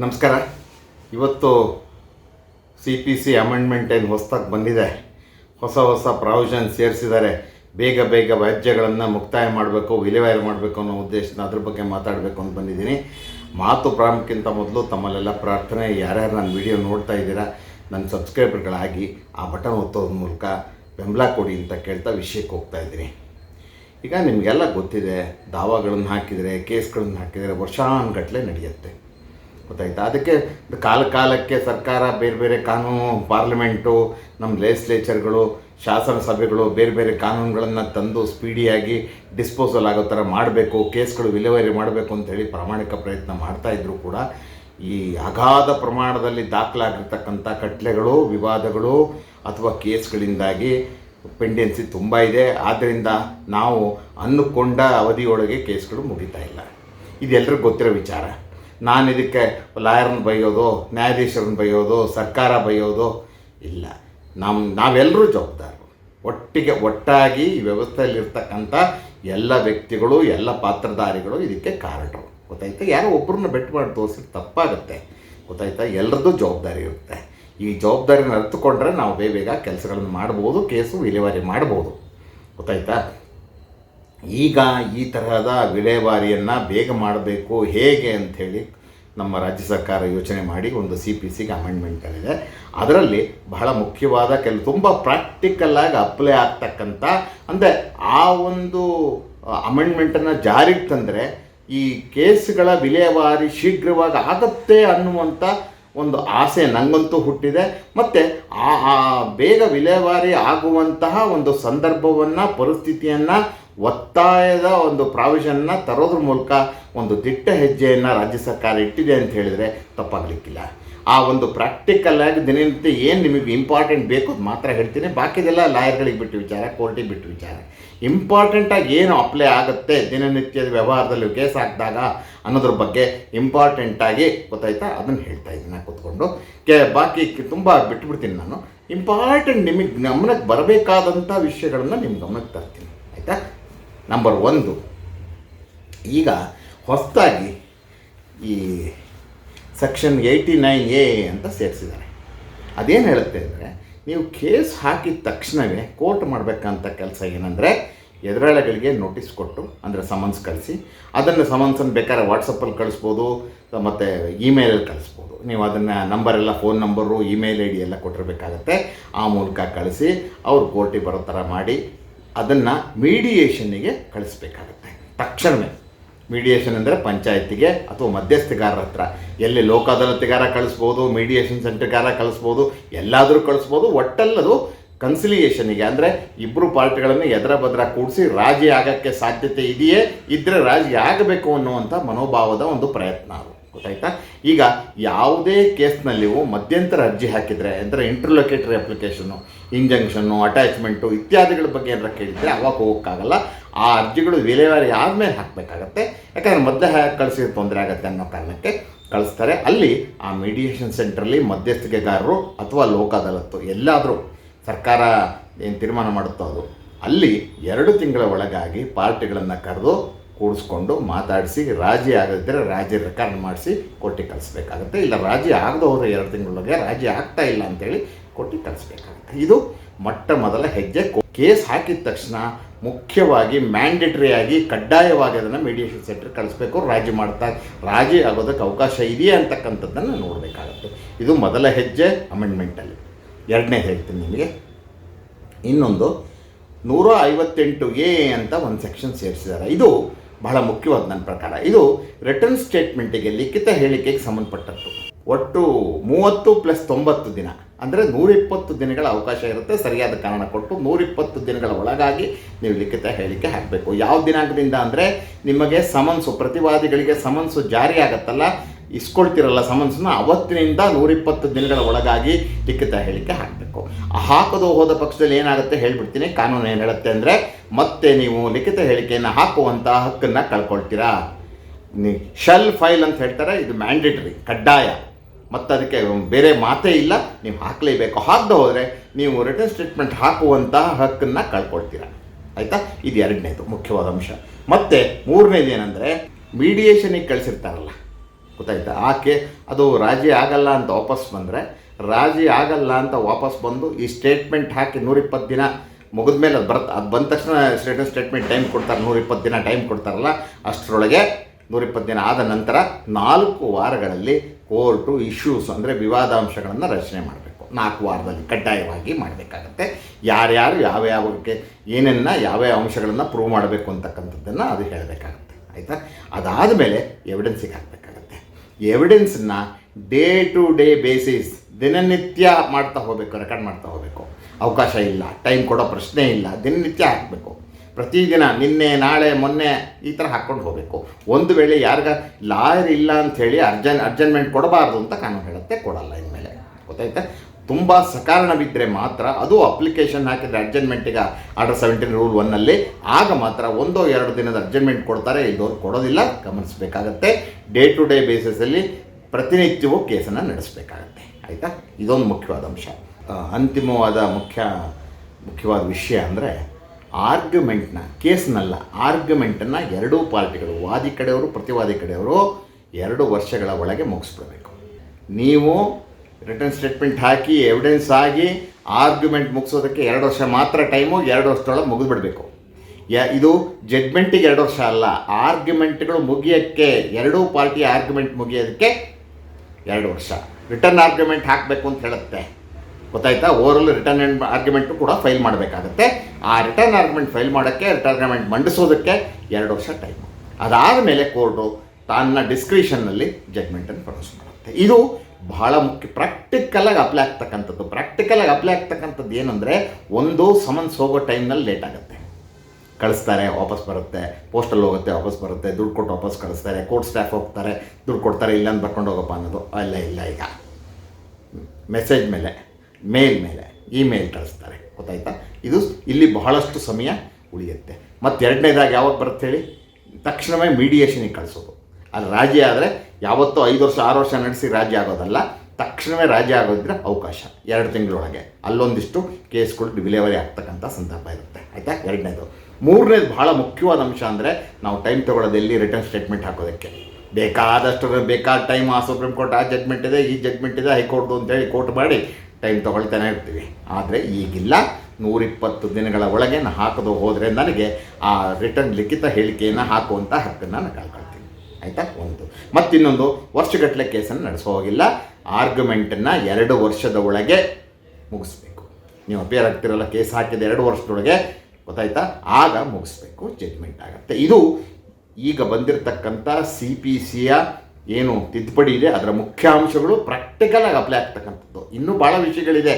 ನಮಸ್ಕಾರ. ಇವತ್ತು C P C amendment ಏನು ಹೊಸದಾಗಿ ಬಂದಿದೆ. ಹೊಸ ಹೊಸ ಪ್ರಾವಿಷನ್ ಸೇರಿಸಿದ್ದಾರೆ. ಬೇಗ ಬೇಗ ವ್ಯಾಜ್ಯಗಳನ್ನು ಮುಕ್ತಾಯ ಮಾಡಬೇಕು, ವಿಲೇವಾರಿ ಮಾಡಬೇಕು ಅನ್ನೋ ಉದ್ದೇಶನ ಅದ್ರ ಬಗ್ಗೆ ಮಾತಾಡಬೇಕು ಅಂತ ಬಂದಿದ್ದೀನಿ. ಮಾತು ಪ್ರಾರಂಭಕ್ಕಿಂತ ಮೊದಲು ತಮ್ಮಲ್ಲೆಲ್ಲ ಪ್ರಾರ್ಥನೆ, ಯಾರ್ಯಾರು ನನ್ನ ವಿಡಿಯೋ ನೋಡ್ತಾ ಇದ್ದೀರಾ, ನನ್ನ ಸಬ್ಸ್ಕ್ರೈಬರ್ಗಳಾಗಿ ಆ ಬಟನ್ ಒತ್ತೋದ್ರ ಮೂಲಕ ಬೆಂಬಲ ಕೊಡಿ ಅಂತ ಕೇಳ್ತಾ ವಿಷಯಕ್ಕೆ ಹೋಗ್ತಾ ಇದ್ದೀನಿ. ಈಗ ನಿಮಗೆಲ್ಲ ಗೊತ್ತಿದೆ, ದಾವಾಗಳನ್ನು ಹಾಕಿದರೆ, ಕೇಸ್ಗಳನ್ನು ಹಾಕಿದರೆ ವರ್ಷಾನುಗಟ್ಟಲೆ ನಡೆಯುತ್ತೆ. ಗೊತ್ತಾಯ್ತಾ? ಅದಕ್ಕೆ ಕಾಲ ಕಾಲಕ್ಕೆ ಸರ್ಕಾರ ಬೇರೆ ಬೇರೆ ಕಾನೂನು, ಪಾರ್ಲಿಮೆಂಟು, ನಮ್ಮ ಲೆಜಿಸ್ಲೇಚರ್ಗಳು ಶಾಸನ ಸಭೆಗಳು ಬೇರೆ ಬೇರೆ ಕಾನೂನುಗಳನ್ನು ತಂದು ಸ್ಪೀಡಿಯಾಗಿ ಡಿಸ್ಪೋಸಲ್ ಆಗೋ ಥರ ಮಾಡಬೇಕು, ಕೇಸ್ಗಳು ವಿಲೇವಾರಿ ಮಾಡಬೇಕು ಅಂತೇಳಿ ಪ್ರಾಮಾಣಿಕ ಪ್ರಯತ್ನ ಮಾಡ್ತಾ ಇದ್ದರೂ ಕೂಡ ಈ ಅಗಾಧ ಪ್ರಮಾಣದಲ್ಲಿ ದಾಖಲಾಗಿರ್ತಕ್ಕಂಥ ಕಟ್ಲೆಗಳು, ವಿವಾದಗಳು ಅಥವಾ ಕೇಸ್ಗಳಿಂದಾಗಿ ಪೆಂಡೆನ್ಸಿ ತುಂಬ ಇದೆ. ಆದ್ದರಿಂದ ನಾವು ಅನ್ನುಕೊಂಡ ಅವಧಿಯೊಳಗೆ ಕೇಸ್ಗಳು ಮುಗಿತಾ ಇಲ್ಲ. ಇದೆಲ್ಲರಿಗೂ ಗೊತ್ತಿರೋ ವಿಚಾರ. ನಾನು ಇದಕ್ಕೆ ಲಾಯರ್ನ ಬೈಯೋದು, ನ್ಯಾಯಾಧೀಶರನ್ನ ಬೈಯೋದು, ಸರ್ಕಾರ ಬೈಯೋದು ಇಲ್ಲ. ನಮ್ಮ ನಾವೆಲ್ಲರೂ ಜವಾಬ್ದಾರರು. ಒಟ್ಟಿಗೆ ಒಟ್ಟಾಗಿ ಈ ವ್ಯವಸ್ಥೆಯಲ್ಲಿರ್ತಕ್ಕಂಥ ಎಲ್ಲ ವ್ಯಕ್ತಿಗಳು, ಎಲ್ಲ ಪಾತ್ರಧಾರಿಗಳು ಇದಕ್ಕೆ ಕಾರಣರು. ಗೊತ್ತಾಯ್ತಾ? ಯಾರೋ ಒಬ್ಬರನ್ನ ಬೆಟ್ಟು ಮಾಡಿ ತೋರಿಸಿದ್ರೆ ತಪ್ಪಾಗುತ್ತೆ. ಗೊತ್ತಾಯ್ತಾ? ಎಲ್ಲರದ್ದು ಜವಾಬ್ದಾರಿ ಇರುತ್ತೆ. ಈ ಜವಾಬ್ದಾರಿನ ಅರ್ಥಕೊಂಡ್ರೆ ನಾವು ಬೇಗ ಬೇಗ ಕೆಲಸಗಳನ್ನು ಮಾಡ್ಬೋದು, ಕೇಸು ವಿಲೇವಾರಿ ಮಾಡ್ಬೋದು. ಗೊತ್ತಾಯ್ತಾ? ಈಗ ಈ ತರಹದ ವಿಲೇವಾರಿಯನ್ನು ಬೇಗ ಮಾಡಬೇಕು ಹೇಗೆ ಅಂಥೇಳಿ ನಮ್ಮ ರಾಜ್ಯ ಸರ್ಕಾರ ಯೋಚನೆ ಮಾಡಿ ಒಂದು ಸಿ ಪಿ ಸಿಗೆ ಅಮೆಂಡ್ಮೆಂಟ್ಗಳಿದೆ ಅದರಲ್ಲಿ ಬಹಳ ಮುಖ್ಯವಾದ ಕೆಲವು ತುಂಬ ಪ್ರಾಕ್ಟಿಕಲ್ಲಾಗಿ ಅಪ್ಲೈ ಆಗ್ತಕ್ಕಂಥ, ಅಂದರೆ ಆ ಒಂದು ಅಮೆಂಡ್ಮೆಂಟನ್ನು ಜಾರಿಗೆ ತಂದರೆ ಈ ಕೇಸ್ಗಳ ವಿಲೇವಾರಿ ಶೀಘ್ರವಾಗಿ ಆಗತ್ತೆ ಅನ್ನುವಂಥ ಒಂದು ಆಸೆ ನನಗಂತೂ ಹುಟ್ಟಿದೆ. ಮತ್ತು ಆ ಆ ಬೇಗ ವಿಲೇವಾರಿ ಆಗುವಂತಹ ಒಂದು ಸಂದರ್ಭವನ್ನು, ಪರಿಸ್ಥಿತಿಯನ್ನು, ಒತ್ತಾಯದ ಒಂದು ಪ್ರಾವಿಷನ್ನ ತರೋದ್ರ ಮೂಲಕ ಒಂದು ದಿಟ್ಟ ಹೆಜ್ಜೆಯನ್ನು ರಾಜ್ಯ ಸರ್ಕಾರ ಇಟ್ಟಿದೆ ಅಂತ ಹೇಳಿದರೆ ತಪ್ಪಾಗಲಿಕ್ಕಿಲ್ಲ. ಆ ಒಂದು ಪ್ರಾಕ್ಟಿಕಲ್ ಆಗಿ ದಿನನಿತ್ಯ ಏನು ನಿಮಗೆ ಇಂಪಾರ್ಟೆಂಟ್ ಬೇಕು ಮಾತ್ರ ಹೇಳ್ತೀನಿ. ಬಾಕಿದೆಲ್ಲ ಲಾಯರ್ಗಳಿಗೆ ಬಿಟ್ಟು ವಿಚಾರ ಕೋರ್ಟಿಗೆ ಬಿಟ್ಟು ವಿಚಾರ. ಇಂಪಾರ್ಟೆಂಟಾಗಿ ಏನು ಅಪ್ಲೈ ಆಗುತ್ತೆ ದಿನನಿತ್ಯದ ವ್ಯವಹಾರದಲ್ಲಿ ಕೇಸ್ ಹಾಕಿದಾಗ ಅನ್ನೋದ್ರ ಬಗ್ಗೆ ಇಂಪಾರ್ಟೆಂಟಾಗಿ ಗೊತ್ತಾಯ್ತಾ? ಅದನ್ನು ಹೇಳ್ತಾ ಇದ್ದೀನಿ ನಾನು ಕೂತ್ಕೊಂಡು. ಕೆ, ಬಾಕಿ ತುಂಬ ಬಿಟ್ಬಿಡ್ತೀನಿ ನಾನು. ಇಂಪಾರ್ಟೆಂಟ್ ನಿಮಗೆ ಗಮನಕ್ಕೆ ಬರಬೇಕಾದಂಥ ವಿಷಯಗಳನ್ನು ನಿಮ್ಮ ಗಮನಕ್ಕೆ ತರ್ತೀನಿ. ಆಯಿತಾ? ನಂಬರ್ ಒಂದು, ಈಗ ಹೊಸದಾಗಿ ಈ ಸೆಕ್ಷನ್ ಏಯ್ಟಿ ನೈನ್ ಎ ಅಂತ ಸೇರಿಸಿದ್ದಾರೆ. ಅದೇನು ಹೇಳುತ್ತೆ ಅಂದರೆ, ನೀವು ಕೇಸ್ ಹಾಕಿದ ತಕ್ಷಣವೇ ಕೋರ್ಟ್ ಮಾಡಬೇಕಂತ ಕೆಲಸ ಏನಂದರೆ, ಎದುರಾಳಿಗಳಿಗೆ ನೋಟಿಸ್ ಕೊಟ್ಟು ಅಂದರೆ ಸಮನ್ಸ್ ಕಳಿಸಿ, ಅದನ್ನು ಸಮನ್ಸನ್ನು ಬೇಕಾದ್ರೆ ವಾಟ್ಸಪ್ಪಲ್ಲಿ ಕಳಿಸ್ಬೋದು, ಮತ್ತು ಇಮೇಲಲ್ಲಿ ಕಳಿಸ್ಬೋದು. ನೀವು ಅದನ್ನು ನಂಬರೆಲ್ಲ phone number email I D ಎಲ್ಲ ಕೊಟ್ಟಿರಬೇಕಾಗತ್ತೆ, ಆ ಮೂಲಕ ಕಳಿಸಿ, ಅವ್ರು ಕೋರ್ಟಿಗೆ ಬರೋ ಥರ ಮಾಡಿ, ಅದನ್ನು ಮೀಡಿಯೇಷನ್ನಿಗೆ ಕಳಿಸ್ಬೇಕಾಗತ್ತೆ. ತಕ್ಷಣವೇ. ಮೀಡಿಯೇಷನ್ ಅಂದರೆ ಪಂಚಾಯತಿಗೆ ಅಥವಾ ಮಧ್ಯಸ್ಥಗಾರರ ಹತ್ರ. ಎಲ್ಲಿ ಲೋಕ ಅದಾಲತಿಗಾರ ಕಳಿಸ್ಬೋದು ಮೀಡಿಯೇಷನ್ ಸೆಂಟರ್ಗಾರ ಕಳಿಸ್ಬೋದು, ಎಲ್ಲಾದರೂ ಕಳಿಸ್ಬೋದು, ಒಟ್ಟಲ್ಲದು ಕನ್ಸಿಲಿಯೇಷನಿಗೆ ಅಂದರೆ ಇಬ್ಬರು ಪಾರ್ಟಿಗಳನ್ನು ಎದರ ಬದರ ಕೂಡಿಸಿ ರಾಜಿ ಆಗೋಕ್ಕೆ ಸಾಧ್ಯತೆ ಇದೆಯೇ ಇದ್ದರೆ ರಾಜಿ ಆಗಬೇಕು ಅನ್ನುವಂಥ ಮನೋಭಾವದ ಒಂದು ಪ್ರಯತ್ನ ಅದು. ಗೊತ್ತಾಯ್ತಾ? ಈಗ ಯಾವುದೇ ಕೇಸ್ನಲ್ಲಿಯೂ ಮಧ್ಯಂತರ ಅರ್ಜಿ ಹಾಕಿದರೆ, ಅಂದರೆ ಇಂಟರ್ಲೊಕೇಟರಿ ಅಪ್ಲಿಕೇಶನ್ನು ಇಂಜಂಕ್ಷನ್ನು ಅಟ್ಯಾಚ್ಮೆಂಟು ಇತ್ಯಾದಿಗಳ ಬಗ್ಗೆ ಏನಾರ ಕೇಳಿದರೆ ಅವಾಗ ಹೋಗೋಕ್ಕಾಗಲ್ಲ. ಆ ಅರ್ಜಿಗಳು ವಿಲೇವಾರಿ ಆದಮೇಲೆ ಹಾಕಬೇಕಾಗತ್ತೆ. ಯಾಕಂದರೆ ಮೊದಲೇ ಹಾಕಿ ಕಳಿಸಿದ್ರೆ ತೊಂದರೆ ಆಗುತ್ತೆ ಅನ್ನೋ ಕಾರಣಕ್ಕೆ ಕಳಿಸ್ತಾರೆ. ಅಲ್ಲಿ ಆ ಮೀಡಿಯೇಷನ್ ಸೆಂಟ್ರಲ್ಲಿ ಮಧ್ಯಸ್ಥಿಕೆಗಾರರು ಅಥವಾ ಲೋಕ ಅದಾಲತ್ತು ಎಲ್ಲಾದರೂ ಸರ್ಕಾರ ಏನು ತೀರ್ಮಾನ ಮಾಡುತ್ತೋ ಅದು, ಅಲ್ಲಿ ಎರಡು ತಿಂಗಳ ಒಳಗಾಗಿ ಪಾರ್ಟಿಗಳನ್ನು ಕರೆದು ಕೂಡಿಸ್ಕೊಂಡು ಮಾತಾಡಿಸಿ, ರಾಜಿ ಆಗದಿದ್ದರೆ ರಾಜಿ ರೆಕಾರ್ಡ್ ಮಾಡಿಸಿ ಕೊಟ್ಟು ಕಳಿಸ್ಬೇಕಾಗುತ್ತೆ. ಇಲ್ಲ ರಾಜಿ ಆಗದೆ ಹೋದರೆ ಎರಡು ತಿಂಗಳೊಳಗೆ ರಾಜಿ ಆಗ್ತಾ ಇಲ್ಲ ಅಂತೇಳಿ ಕೊಟ್ಟು ಕಳಿಸ್ಬೇಕಾಗುತ್ತೆ. ಇದು ಮೊಟ್ಟ ಮೊದಲ ಹೆಜ್ಜೆ ಕೇಸ್ ಹಾಕಿದ ತಕ್ಷಣ ಮುಖ್ಯವಾಗಿ ಮ್ಯಾಂಡೇಟರಿ ಆಗಿ ಕಡ್ಡಾಯವಾಗಿ ಅದನ್ನು ಮೀಡಿಯೇಷನ್ ಸೆಂಟರ್ ಕಳಿಸ್ಬೇಕು, ರಾಜಿ ಮಾಡ್ತಾ ರಾಜಿ ಆಗೋದಕ್ಕೆ ಅವಕಾಶ ಇದೆಯಾ ಅಂತಕ್ಕಂಥದ್ದನ್ನು ನೋಡಬೇಕಾಗುತ್ತೆ. ಇದು ಮೊದಲ ಹೆಜ್ಜೆ ಅಮೆಂಡ್ಮೆಂಟಲ್ಲಿ ಎರಡನೇ ಹೇಳ್ತೀನಿ ನಿಮಗೆ. ಇನ್ನೊಂದು ನೂರ ಐವತ್ತೆಂಟು ಎ ಅಂತ ಒಂದು ಸೆಕ್ಷನ್ ಸೇರಿಸಿದ್ದಾರೆ. ಇದು ಬಹಳ ಮುಖ್ಯವಾದ ನನ್ನ ಪ್ರಕಾರ. ಇದು ರಿಟರ್ನ್ ಸ್ಟೇಟ್ಮೆಂಟಿಗೆ ಲಿಖಿತ ಹೇಳಿಕೆಗೆ ಸಂಬಂಧಪಟ್ಟದ್ದು. ಒಟ್ಟು ಮೂವತ್ತು ಪ್ಲಸ್ ತೊಂಬತ್ತು ದಿನ. ಅಂದರೆ ನೂರಿಪ್ಪತ್ತು ದಿನಗಳ ಅವಕಾಶ ಇರುತ್ತೆ, ಸರಿಯಾದ ಕಾರಣ ಕೊಟ್ಟು ನೂರಿಪ್ಪತ್ತು ದಿನಗಳ ಒಳಗಾಗಿ ನೀವು ಲಿಖಿತ ಹೇಳಿಕೆ ಹಾಕಬೇಕು. ಯಾವ ದಿನಾಂಕದಿಂದ ಅಂದರೆ ನಿಮಗೆ ಸಮನ್ಸು, ಪ್ರತಿವಾದಿಗಳಿಗೆ ಸಮನ್ಸು ಜಾರಿ ಆಗತ್ತಲ್ಲ, ಇಸ್ಕೊಳ್ತಿರಲ್ಲ ಸಮನ್ಸನ್ನು, ಅವತ್ತಿನಿಂದ ನೂರಿಪ್ಪತ್ತು ದಿನಗಳ ಒಳಗಾಗಿ ಲಿಖಿತ ಹೇಳಿಕೆ ಹಾಕಬೇಕು. ಹಾಕೋದು ಹೋದ ಪಕ್ಷದಲ್ಲಿ ಏನಾಗುತ್ತೆ ಹೇಳ್ಬಿಡ್ತೀನಿ, ಕಾನೂನು ಏನು ಹೇಳುತ್ತೆ ಅಂದರೆ ಮತ್ತೆ ನೀವು ಲಿಖಿತ ಹೇಳಿಕೆಯನ್ನು ಹಾಕುವಂಥ ಹಕ್ಕನ್ನು ಕಳ್ಕೊಳ್ತೀರಾ. ಶಲ್ ಫೈಲ್ ಅಂತ ಹೇಳ್ತಾರೆ, ಇದು ಮ್ಯಾಂಡೇಟರಿ ಕಡ್ಡಾಯ. ಮತ್ತು ಅದಕ್ಕೆ ಬೇರೆ ಮಾತೇ ಇಲ್ಲ. ನೀವು ಹಾಕಲೇಬೇಕು. ಹಾಕದೆ ಹೋದರೆ ನೀವು ರಿಟರ್ನ್ ಸ್ಟೇಟ್ಮೆಂಟ್ ಹಾಕುವಂತಹ ಹಕ್ಕನ್ನು ಕಳ್ಕೊಳ್ತೀರ. ಆಯಿತಾ? ಇದು ಎರಡನೇದು ಮುಖ್ಯವಾದ ಅಂಶ. ಮತ್ತು ಮೂರನೇದು ಏನಂದರೆ ಮೀಡಿಯೇಷನಿಗೆ ಕಳಿಸಿರ್ತಾರಲ್ಲ. ಗೊತ್ತಾಯ್ತಾ? ಆಕೆ, ಅದು ರಾಜಿ ಆಗಲ್ಲ ಅಂತ ವಾಪಸ್ ಬಂದರೆ, ರಾಜಿ ಆಗಲ್ಲ ಅಂತ ವಾಪಸ್ ಬಂದು ಈ ಸ್ಟೇಟ್ಮೆಂಟ್ ಹಾಕಿ ನೂರಿಪ್ಪತ್ತು ದಿನ ಮುಗಿದ ಮೇಲೆ ಅದು ಬರ್ತ, ಅದು ಬಂದ ತಕ್ಷಣ ಸ್ಟೇಟಸ್ ಸ್ಟೇಟ್ಮೆಂಟ್ ಟೈಮ್ ಕೊಡ್ತಾರೆ. ನೂರಿಪ್ಪತ್ತು ದಿನ ಟೈಮ್ ಕೊಡ್ತಾರಲ್ಲ, ಅಷ್ಟರೊಳಗೆ ನೂರಿಪ್ಪತ್ತು ದಿನ ಆದ ನಂತರ ನಾಲ್ಕು ವಾರಗಳಲ್ಲಿ ಕೋರ್ಟು ಇಶ್ಯೂಸ್ ಅಂದರೆ ವಿವಾದಾಂಶಗಳನ್ನು ರಚನೆ ಮಾಡಬೇಕು. ನಾಲ್ಕು ವಾರದಲ್ಲಿ ಕಡ್ಡಾಯವಾಗಿ ಮಾಡಬೇಕಾಗತ್ತೆ. ಯಾರ್ಯಾರು ಯಾವ್ಯಾವಕ್ಕೆ ಏನನ್ನ ಯಾವ್ಯಾವ ಅಂಶಗಳನ್ನು ಪ್ರೂವ್ ಮಾಡಬೇಕು ಅಂತಕ್ಕಂಥದ್ದನ್ನು ಅದು ಹೇಳಬೇಕಾಗತ್ತೆ. ಆಯಿತಾ? ಅದಾದ ಮೇಲೆ ಎವಿಡೆನ್ಸಿಗೆ ಹಾಕಬೇಕಾಗತ್ತೆ. ಎವಿಡೆನ್ಸನ್ನ ಡೇ ಟು ಡೇ ಬೇಸಿಸ್ ದಿನನಿತ್ಯ ಮಾಡ್ತಾ ಹೋಗಬೇಕು ರೆಕಾರ್ಡ್ ಮಾಡ್ತಾ ಹೋಗಬೇಕು. ಅವಕಾಶ ಇಲ್ಲ ಟೈಮ್ ಕೊಡೋ ಪ್ರಶ್ನೆ ಇಲ್ಲ, ದಿನನಿತ್ಯ ಹಾಕಬೇಕು. ಪ್ರತಿದಿನ, ನಿನ್ನೆ, ನಾಳೆ, ಮೊನ್ನೆ ಈ ಥರ ಹಾಕ್ಕೊಂಡು ಹೋಗಬೇಕು. ಒಂದು ವೇಳೆ ಯಾರಿಗ ಲಾಯರ್ ಇಲ್ಲ ಅಂಥೇಳಿ ಅರ್ಜನ್, ಅರ್ಜನ್ಮೆಂಟ್ ಕೊಡಬಾರ್ದು ಅಂತ ಕಾನೂನು ಹೇಳುತ್ತೆ, ಕೊಡಲ್ಲ ಇನ್ಮೇಲೆ. ಗೊತ್ತಾಯ್ತಾ? ತುಂಬ ಸಕಾರಣವಿದ್ದರೆ ಮಾತ್ರ ಅದು ಅಪ್ಲಿಕೇಶನ್ ಹಾಕಿದರೆ ಅರ್ಜನ್ಮೆಂಟಿಗೆ ಆರ್ಡರ್ ಸೆವೆಂಟೀನ್ ರೂಲ್ ಒನ್ನಲ್ಲಿ ಆಗ ಮಾತ್ರ ಒಂದೋ ಎರಡು ದಿನದ ಅರ್ಜನ್ಮೆಂಟ್ ಕೊಡ್ತಾರೆ ಇದು ಕೊಡೋದಿಲ್ಲ, ಗಮನಿಸಬೇಕಾಗತ್ತೆ. ಡೇ ಟು ಡೇ ಬೇಸಿಸಲ್ಲಿ ಪ್ರತಿನಿತ್ಯವೂ ಕೇಸನ್ನು ನಡೆಸಬೇಕಾಗತ್ತೆ. ಆಯಿತಾ? ಇದೊಂದು ಮುಖ್ಯವಾದ ಅಂಶ. ಅಂತಿಮವಾದ ಮುಖ್ಯ, ಮುಖ್ಯವಾದ ವಿಷಯ ಅಂದರೆ ಆರ್ಗ್ಯುಮೆಂಟ್ನ, ಕೇಸ್ನಲ್ಲ, ಆರ್ಗ್ಯುಮೆಂಟನ್ನು ಎರಡೂ ಪಾರ್ಟಿಗಳು, ವಾದಿ ಕಡೆಯವರು, ಪ್ರತಿವಾದಿ ಕಡೆಯವರು ಎರಡು ವರ್ಷಗಳ ಒಳಗೆ ಮುಗಿಸ್ಬಿಡ್ಬೇಕು. ನೀವು ರಿಟರ್ನ್ ಸ್ಟೇಟ್ಮೆಂಟ್ ಹಾಕಿ ಎವಿಡೆನ್ಸ್ ಆಗಿ, ಆರ್ಗ್ಯುಮೆಂಟ್ ಮುಗಿಸೋದಕ್ಕೆ ಎರಡು ವರ್ಷ ಮಾತ್ರ ಟೈಮು, ಎರಡು ವರ್ಷದೊಳಗೆ ಮುಗಿದ್ಬಿಡಬೇಕು. ಯ, ಇದು ಜಡ್ಮೆಂಟಿಗೆ ಎರಡು ವರ್ಷ ಅಲ್ಲ, ಆರ್ಗ್ಯುಮೆಂಟ್ಗಳು ಮುಗಿಯೋಕ್ಕೆ, ಎರಡೂ ಪಾರ್ಟಿ ಆರ್ಗ್ಯುಮೆಂಟ್ ಮುಗಿಯೋದಕ್ಕೆ ಎರಡು ವರ್ಷ. ರಿಟರ್ನ್ ಆರ್ಗ್ಯುಮೆಂಟ್ ಹಾಕಬೇಕು ಅಂತ ಹೇಳುತ್ತೆ. ಗೊತ್ತಾಯ್ತಾ? ಓವರಲ್ ರಿಟರ್ನ್ ಆರ್ಗ್ಯುಮೆಂಟು ಕೂಡ ಫೈಲ್ ಮಾಡಬೇಕಾಗತ್ತೆ. ಆ ರಿಟರ್ನ್ ಆರ್ಗ್ಯುಮೆಂಟ್ ಫೈಲ್ ಮಾಡೋಕ್ಕೆ ರಿಟರ್ನ್ ಆರ್ಗ್ಯುಮೆಂಟ್ ಮಂಡಿಸೋದಕ್ಕೆ ಎರಡು ವರ್ಷ ಟೈಮ್ ಅದಾದ ಮೇಲೆ ಕೋರ್ಟು ತನ್ನ ಡಿಸ್ಕ್ರಿಷನ್ನಲ್ಲಿ ಜಡ್ಮೆಂಟನ್ನು ಪ್ರೊನೌನ್ಸ್ ಮಾಡುತ್ತೆ. ಇದು ಬಹಳ ಮುಖ್ಯ. ಪ್ರಾಕ್ಟಿಕಲಾಗಿ ಅಪ್ಲೈ ಆಗ್ತಕ್ಕಂಥದ್ದು. ಪ್ರಾಕ್ಟಿಕಲಾಗಿ ಅಪ್ಲೈ ಆಗ್ತಕ್ಕಂಥದ್ದು ಏನಂದರೆ, ಒಂದು ಸಮನ್ಸ್ ಹೋಗೋ ಟೈಮ್ನಲ್ಲಿ ಲೇಟ್ ಆಗುತ್ತೆ. ಕಳಿಸ್ತಾರೆ, ವಾಪಸ್ ಬರುತ್ತೆ. ಪೋಸ್ಟಲ್ಲಿ ಹೋಗುತ್ತೆ, ವಾಪಸ್ ಬರುತ್ತೆ. ದುಡ್ಡು ಕೊಟ್ಟು ವಾಪಸ್ ಕಳಿಸ್ತಾರೆ. ಕೋರ್ಟ್ ಸ್ಟಾಫ್ ಹೋಗ್ತಾರೆ. ದುಡ್ಡು ಕೊಡ್ತಾರೆ ಇಲ್ಲ ಅಂತ ಬರ್ಕೊಂಡು ಹೋಗಪ್ಪ ಅನ್ನೋದು. ಅಲ್ಲ, ಇಲ್ಲ, ಈಗ. ಮೆಸೇಜ್ ಮೇಲೆ ಮೇಲ್ ಮೇಲೆ ಇಮೇಲ್ ಕಳಿಸ್ತಾರೆ. ಗೊತ್ತಾಯ್ತಾ? ಇದು ಇಲ್ಲಿ ಬಹಳಷ್ಟು ಸಮಯ ಉಳಿಯುತ್ತೆ. ಮತ್ತು ಎರಡನೇದಾಗಿ ಯಾವಾಗ ಬರುತ್ತೆ ಹೇಳಿ? ತಕ್ಷಣವೇ ಮೀಡಿಯೇಷನಿಗೆ ಕಳಿಸೋದು. ಅಲ್ಲಿ ರಾಜಿ ಆದರೆ ಯಾವತ್ತೂ ಐದು ವರ್ಷ, ಆರು ವರ್ಷ ನಡೆಸಿ ರಾಜಿ ಆಗೋದಲ್ಲ, ತಕ್ಷಣವೇ ರಾಜಿ ಆಗೋದಿದ್ರೆ ಅವಕಾಶ. ಎರಡು ತಿಂಗಳೊಳಗೆ. ಅಲ್ಲೊಂದಿಷ್ಟು ಕೇಸ್ಗಳು ವಿಲೇವರಿ ಆಗ್ತಕ್ಕಂಥ ಸಂದರ್ಭ ಇರುತ್ತೆ. ಆಯಿತಾ? ಎರಡನೇದು. ಮೂರನೇದು ಭಾಳ ಮುಖ್ಯವಾದ ಅಂಶ ಅಂದರೆ ನಾವು ಟೈಮ್ ತೊಗೊಳ್ಳೋದೆಲ್ಲಿ ರಿಟರ್ನ್ ಸ್ಟೇಟ್ಮೆಂಟ್ ಹಾಕೋದಕ್ಕೆ. ಬೇಕಾದಷ್ಟು ಬೇಕಾದ ಟೈಮ್ ಆ ಸುಪ್ರೀಂ ಕೋರ್ಟ್ ಆ ಜಡ್ಮೆಂಟ್ ಇದೆ, ಈ ಜಡ್ಮೆಂಟ್ ಇದೆ, ಹೈಕೋರ್ಟ್ದು ಅಂತೇಳಿ ಕೋರ್ಟ್ ಮಾಡಿ ಟೈಮ್ ತೊಗೊಳ್ತಾನೆ ಇರ್ತೀವಿ ಆದರೆ ಈಗಿಲ್ಲ. ನೂರಿಪ್ಪತ್ತು ದಿನಗಳ ಒಳಗೆ ನಾನು ಹಾಕೋದು ಹೋದರೆ ನನಗೆ ಆ ರಿಟರ್ನ್ ಲಿಖಿತ ಹೇಳಿಕೆಯನ್ನು ಹಾಕುವಂಥ ಹಕ್ಕನ್ನು ನಾನು ಕಳ್ಕೊಳ್ತೀನಿ. ಆಯಿತಾ? ಒಂದು. ಮತ್ತಿನ್ನೊಂದು, ವರ್ಷಗಟ್ಟಲೆ ಕೇಸನ್ನು ನಡೆಸೋ ಹೋಗಿಲ್ಲ. ಆರ್ಗ್ಯುಮೆಂಟನ್ನು ಎರಡು ವರ್ಷದ ಒಳಗೆ ಮುಗಿಸ್ಬೇಕು. ನೀವು ಅಪೇರ್ ಆಗ್ತಿರಲ್ಲ, ಕೇಸ್ ಹಾಕಿದ ಎರಡು ವರ್ಷದೊಳಗೆ, ಗೊತ್ತಾಯ್ತಾ? ಆಗ ಮುಗಿಸ್ಬೇಕು ಜಡ್ಮೆಂಟ್ ಆಗುತ್ತೆ. ಇದು ಈಗ ಬಂದಿರತಕ್ಕಂಥ ಸಿ ಪಿ ಸಿಯ ಏನು ತಿದ್ದುಪಡಿ ಇದೆ, ಅದರ ಮುಖ್ಯಾಂಶಗಳು ಪ್ರಾಕ್ಟಿಕಲಾಗಿ ಅಪ್ಲೈ ಆಗ್ತಕ್ಕಂಥದ್ದು. ಇನ್ನೂ ಭಾಳ ವಿಷಯಗಳಿದೆ.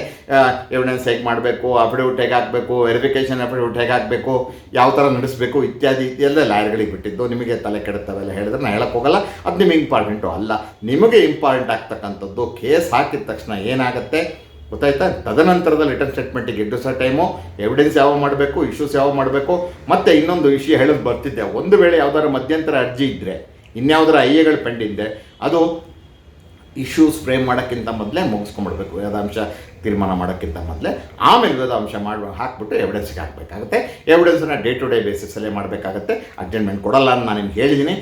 ಎವಿಡೆನ್ಸ್ ಹೇಗೆ ಮಾಡಬೇಕು ಅಫಿಡವಿಟ್ ಹೇಗೆ ಹಾಕಬೇಕು ವೆರಿಫಿಕೇಷನ್ ಅಫಿಡವಿಟ್ ಹೇಗೆ ಹಾಕಬೇಕು, ಯಾವ ಥರ ನಡೆಸಬೇಕು ಇತ್ಯಾದಿ ಇತ್ಯಾದಿ ಲಾಯರ್ಗಳಿಗೆ ಬಿಟ್ಟಿದ್ದು ನಿಮಗೆ ತಲೆ ಕೆಡುತ್ತವೆಲ್ಲ ಹೇಳಿದ್ರೆ ನಾನು ಹೇಳಕ್ಕೆ ಹೋಗಲ್ಲ. ಅದು ನಿಮಗೆ ಇಂಪಾರ್ಟೆಂಟು ಅಲ್ಲ. ನಿಮಗೆ ಇಂಪಾರ್ಟೆಂಟ್ ಆಗ್ತಕ್ಕಂಥದ್ದು ಕೇಸ್ ಹಾಕಿದ ತಕ್ಷಣ ಏನಾಗುತ್ತೆ ಗೊತ್ತಾಯ್ತಾ? ತದನಂತರದ ರಿಟರ್ನ್ ಸ್ಟೇಟ್ಮೆಂಟಿಗೆ ಎಷ್ಟು ಸಹ ಟೈಮು, ಎವಿಡೆನ್ಸ್ ಯಾವ ಮಾಡಬೇಕು ಇಶ್ಯೂಸ್ ಯಾವ ಮಾಡಬೇಕು, ಮತ್ತು ಇನ್ನೊಂದು ವಿಷಯ ಹೇಳೋದು ಬರ್ತಿದ್ದೆ ಒಂದು ವೇಳೆ ಯಾವ್ದಾದ್ರು ಮಧ್ಯಂತರ ಅರ್ಜಿ ಇದ್ದರೆ ಇನ್ಯಾವುದರ ಐ ಎಗಳು ಪೆಂಡಿಂದೆ ಅದು ಇಶ್ಯೂಸ್ ಫ್ರೇಮ್ ಮಾಡೋಕ್ಕಿಂತ ಮೊದಲೇ ಮುಗಿಸ್ಕೊಂಬಿಡ್ಬೇಕು ವೇದಾಂಶ ತೀರ್ಮಾನ ಮಾಡೋಕ್ಕಿಂತ ಮೊದಲೇ. ಆಮೇಲೆ ವೇದಾಂಶ ಮಾಡಿ, ಹಾಕ್ಬಿಟ್ಟು ಎವಿಡೆನ್ಸ್ಗೆ ಹಾಕಬೇಕಾಗುತ್ತೆ. ಎವಿಡೆನ್ಸನ್ನ ಡೇ ಟು ಡೇ ಬೇಸಿಸಲ್ಲೇ ಮಾಡಬೇಕಾಗುತ್ತೆ. ಅಡ್ಜಸ್ಟ್ಮೆಂಟ್ ಕೊಡಲ್ಲ ಅಂತ ನಾನು ನಿಮ್ಗೆ ಹೇಳಿದ್ದೀನಿ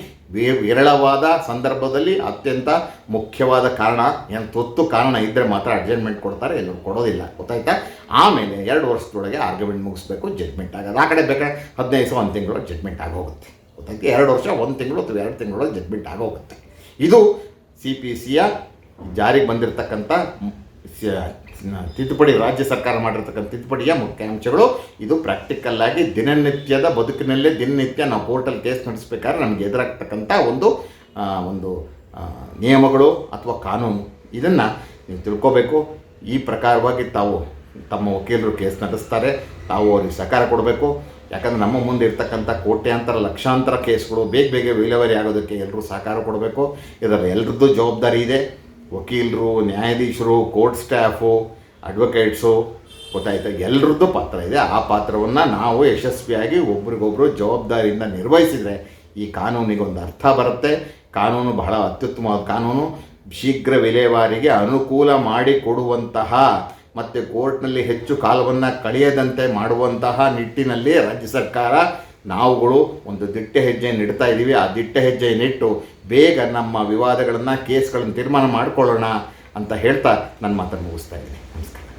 ವಿರಳವಾದ ಸಂದರ್ಭದಲ್ಲಿ ಅತ್ಯಂತ ಮುಖ್ಯವಾದ ಕಾರಣ, ಏನು ತೊತ್ತು ಕಾರಣ ಇದ್ದರೆ ಮಾತ್ರ ಅಡ್ಜಸ್ಟ್ಮೆಂಟ್ ಕೊಡ್ತಾರೆ ಎಲ್ಲರೂ ಕೊಡೋದಿಲ್ಲ. ಗೊತ್ತಾಯ್ತಾ? ಆಮೇಲೆ ಎರಡು ವರ್ಷದೊಳಗೆ ಆರ್ಗ್ಯುಮೆಂಟ್ ಮುಗಿಸ್ಬೇಕು ಜಡ್ಜ್ಮೆಂಟ್ ಆಗೋದು ಆ ಕಡೆ ಬೇಕಾದ್ರೆ ಹದಿನೈದು ಸಾವಿರ ಒಂದು ತಿಂಗಳು ಜಡ್ಜ್ಮೆಂಟ್ ಆಗೋಗುತ್ತೆ. ಗೊತ್ತಾಯ್ತು? ಎರಡು ವರ್ಷ, ಒಂದು ತಿಂಗಳು ಅಥವಾ ಎರಡು ತಿಂಗಳೊಳಗೆ ಜಡ್ಜ್ಮೆಂಟ್ ಆಗೋಗುತ್ತೆ. ಇದು ಸಿ ಪಿ ಸಿಯ ಜಾರಿಗೆ ಬಂದಿರತಕ್ಕಂಥ ತಿದ್ದುಪಡಿ ರಾಜ್ಯ ಸರ್ಕಾರ ಮಾಡಿರ್ತಕ್ಕಂಥ ತಿದ್ದುಪಡಿಯ ಮುಖ್ಯಾಂಶಗಳು. ಇದು ಪ್ರಾಕ್ಟಿಕಲ್ ಆಗಿ ದಿನನಿತ್ಯದ ಬದುಕಿನಲ್ಲೇ ದಿನನಿತ್ಯ ನಾವು ಕೋರ್ಟಲ್ಲಿ ಕೇಸ್ ನಡೆಸಬೇಕಾದ್ರೆ ನಮಗೆ ಎದುರಾಗ್ತಕ್ಕಂಥ ಒಂದು ಒಂದು ನಿಯಮಗಳು ಅಥವಾ ಕಾನೂನು. ಇದನ್ನು ನೀವು ತಿಳ್ಕೋಬೇಕು. ಈ ಪ್ರಕಾರವಾಗಿ ತಾವು ತಮ್ಮ ವಕೀಲರು ಕೇಸ್ ನಡೆಸ್ತಾರೆ. ತಾವು ಅವ್ರಿಗೆ ಸಹಕಾರ ಕೊಡಬೇಕು. ಯಾಕಂದರೆ ನಮ್ಮ ಮುಂದೆ ಇರ್ತಕ್ಕಂಥ ಕೋಟ್ಯಾಂತರ, ಲಕ್ಷಾಂತರ ಕೇಸ್ಗಳು ಬೇಗ ಬೇಗ ವಿಲೇವಾರಿ ಆಗೋದಕ್ಕೆ ಎಲ್ಲರೂ ಸಹಕಾರ ಕೊಡಬೇಕು. ಇದರ ಎಲ್ರದ್ದು ಜವಾಬ್ದಾರಿ ಇದೆ. ವಕೀಲರು, ನ್ಯಾಯಾಧೀಶರು, ಕೋರ್ಟ್ ಸ್ಟಾಫು, ಅಡ್ವೊಕೇಟ್ಸು, ಗೊತ್ತಾಯ್ತಾ? ಎಲ್ಲರದ್ದು ಪಾತ್ರ ಇದೆ. ಆ ಪಾತ್ರವನ್ನು ನಾವು ಯಶಸ್ವಿಯಾಗಿ ಒಬ್ರಿಗೊಬ್ಬರು ಜವಾಬ್ದಾರಿಯಿಂದ ನಿರ್ವಹಿಸಿದರೆ ಈ ಕಾನೂನಿಗೆ ಒಂದು ಅರ್ಥ ಬರುತ್ತೆ. ಕಾನೂನು ಬಹಳ ಅತ್ಯುತ್ತಮವಾದ ಕಾನೂನು. ಶೀಘ್ರ ವಿಲೇವಾರಿಗೆ ಅನುಕೂಲ ಮಾಡಿಕೊಡುವಂತಹ ಮತ್ತು ಕೋರ್ಟ್ನಲ್ಲಿ ಹೆಚ್ಚು ಕಾಲವನ್ನು ಕಳೆಯದಂತೆ ಮಾಡುವಂತಹ ನಿಟ್ಟಿನಲ್ಲಿ ರಾಜ್ಯ ಸರ್ಕಾರ ನಾವುಗಳು ಒಂದು ದಿಟ್ಟ ಹೆಜ್ಜೆಯನ್ನು ಇಡ್ತಾ ಇದ್ದೀವಿ. ಆ ದಿಟ್ಟ ಹೆಜ್ಜೆಯನ್ನಿಟ್ಟು ಬೇಗ ನಮ್ಮ ವಿವಾದಗಳನ್ನು, ಕೇಸ್ಗಳನ್ನು ತೀರ್ಮಾನ ಮಾಡಿಕೊಳ್ಳೋಣ ಅಂತ ಹೇಳ್ತಾ ನನ್ನ ಮಾತನ್ನು ಮುಗಿಸ್ತಾ ಇದ್ದೀನಿ.